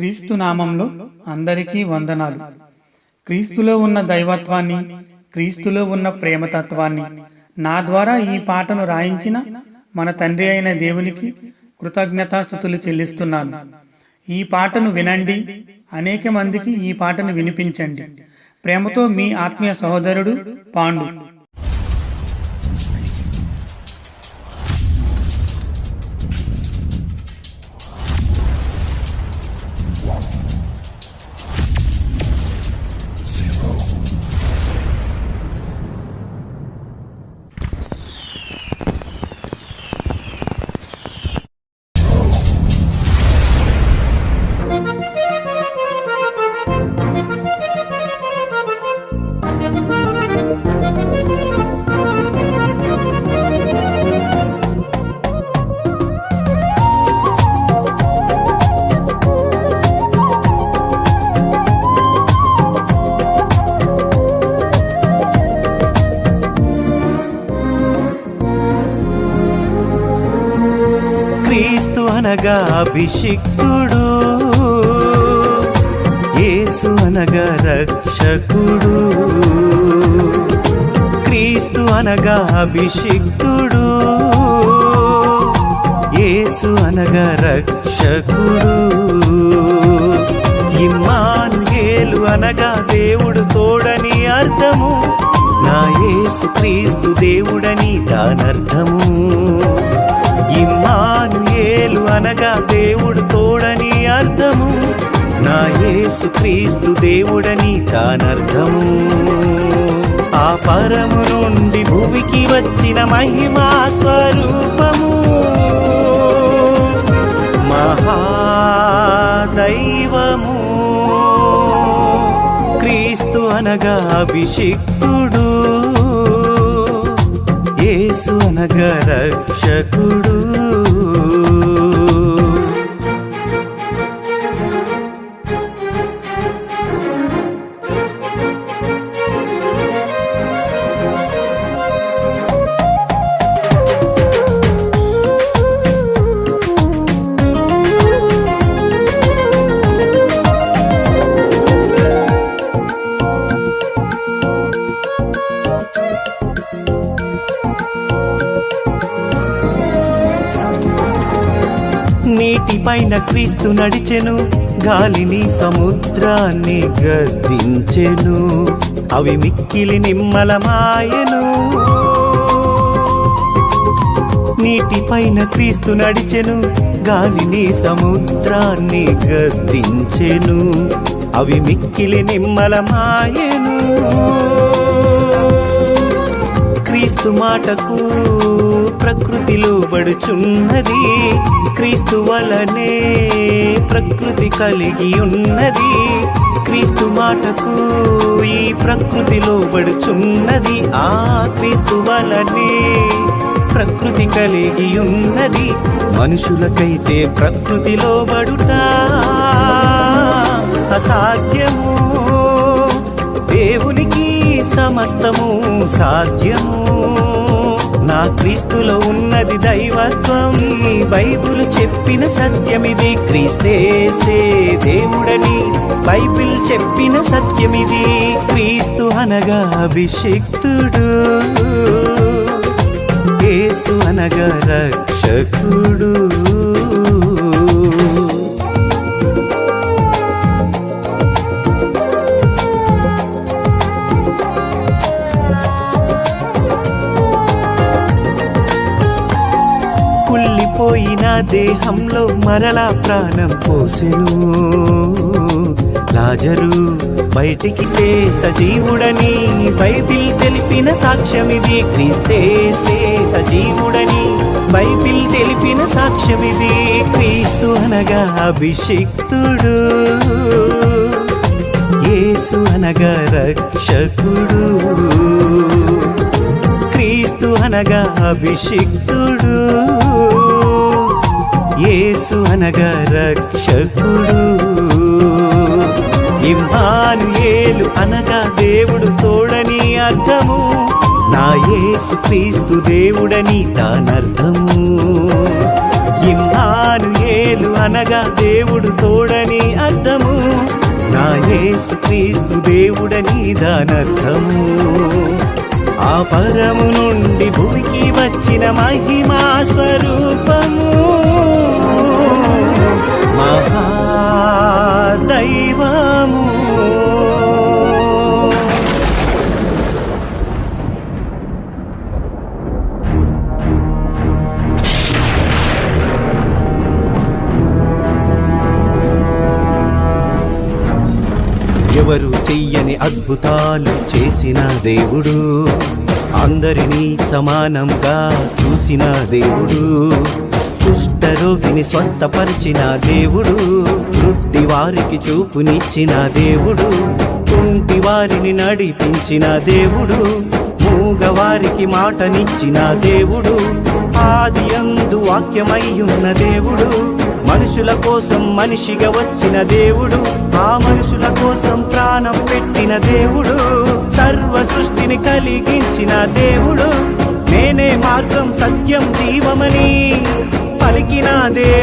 క్రీస్తు నామంలో అందరికీ వందనాలు. క్రీస్తులో ఉన్న దైవత్వాన్ని క్రీస్తులో ఉన్న ప్రేమతత్వాన్ని నా ద్వారా ఈ పాటను రాయించిన మన తండ్రి అయిన దేవునికి కృతజ్ఞతాస్థుతులు చెల్లిస్తున్నాను. ఈ పాటను వినండి అనేక మందికి ఈ పాటను వినిపించండి. ప్రేమతో మీ ఆత్మీయ సహోదరుడు పాండు. అనగా అభిషిక్తుడు. యేసు అనగా రక్షకుడు. క్రీస్తు అనగా అభిషిక్తుడు. యేసు అనగా రక్షకుడు. ఇమ్మానుయేలు అనగా దేవుడు తోడని అర్థము. నా యేసు క్రీస్తు దేవుడని దానర్థము. యేసు క్రీస్తు దేవుడని తానర్థము. ఆ పరము నుండి భూమికి వచ్చిన మహిమా స్వరూపము. మహాదైవము. క్రీస్తు అనగా అభిషిక్తుడు. యేసు అనగా రక్షకుడు. నీటిపైన క్రీస్తు నడిచెను గాలిని సముద్రాన్ని గద్దించెను అవి మిక్కిలి నిమ్మలమాయను. నీటిపైన క్రీస్తు నడిచెను గాలిని సముద్రాన్ని గద్దించెను అవి మిక్కిలి నిమ్మలమాయను. క్రీస్తు మాటకు ప్రకృతిలో బడుచున్నది క్రీస్తు వలనే ప్రకృతి కలిగి ఉన్నది. క్రీస్తు మాటకు ఈ ప్రకృతిలో బడుచున్నది ఆ క్రీస్తు వలనే ప్రకృతి కలిగి ఉన్నది. మనుషులకైతే ప్రకృతిలో బడుట అసాధ్యము. సమస్తము సాధ్యము. నా క్రీస్తులో ఉన్నది దైవత్వం ఈ బైబుల్ చెప్పిన సత్యమిది క్రీస్తేసే దేవుడని. బైబిల్ చెప్పిన సత్యమిది క్రీస్తు అనగా అభిషిక్తుడు. యేసు అనగా రక్షకుడు. నా దేహంలో మరలా ప్రాణం పోసెను. లాజరు బయటికి సే సజీవుడని బైబిల్ తెలిపిన సాక్ష్యమిది. క్రీస్తేసే సజీవుడని బైబిల్ తెలిపిన సాక్ష్యమిది. క్రీస్తు అనగా అభిషిక్తుడు. యేసు అనగా రక్షకుడు. క్రీస్తు అనగా అభిషిక్తుడు. యేసు అనగా రక్షకుడు. ఇమ్మానుయేలు అనగా దేవుడు తోడని అర్థము. నా యేసు క్రీస్తు దేవుడని దానర్థము. ఇమ్మానుయేలు అనగా దేవుడు తోడని అర్థము. యేసు క్రీస్తు దేవుడని దానర్థము. ఆ పరము నుండి భూమికి వచ్చిన మహిమా స్వరూపము. మహాదైవము. ఎవరు చెయ్యని అద్భుతాలు చేసిన దేవుడు అందరినీ సమానంగా చూసిన దేవుడు. కుష్ఠరోగిని స్వస్థపరిచిన దేవుడు రుట్టి వారికి చూపునిచ్చిన దేవుడు కుంటి వారిని నడిపించిన దేవుడు మూగవారికి మాటనిచ్చిన దేవుడు ఆది అందు వాక్యమయ్యున్న దేవుడు మనుషుల కోసం మనిషిగా వచ్చిన దేవుడు ఆ మనుషుల కోసం ప్రాణం పెట్టిన దేవుడు సర్వ సృష్టిని కలిగించిన దేవుడు నేనే మార్గం సత్యం జీవమని పలికినాదే.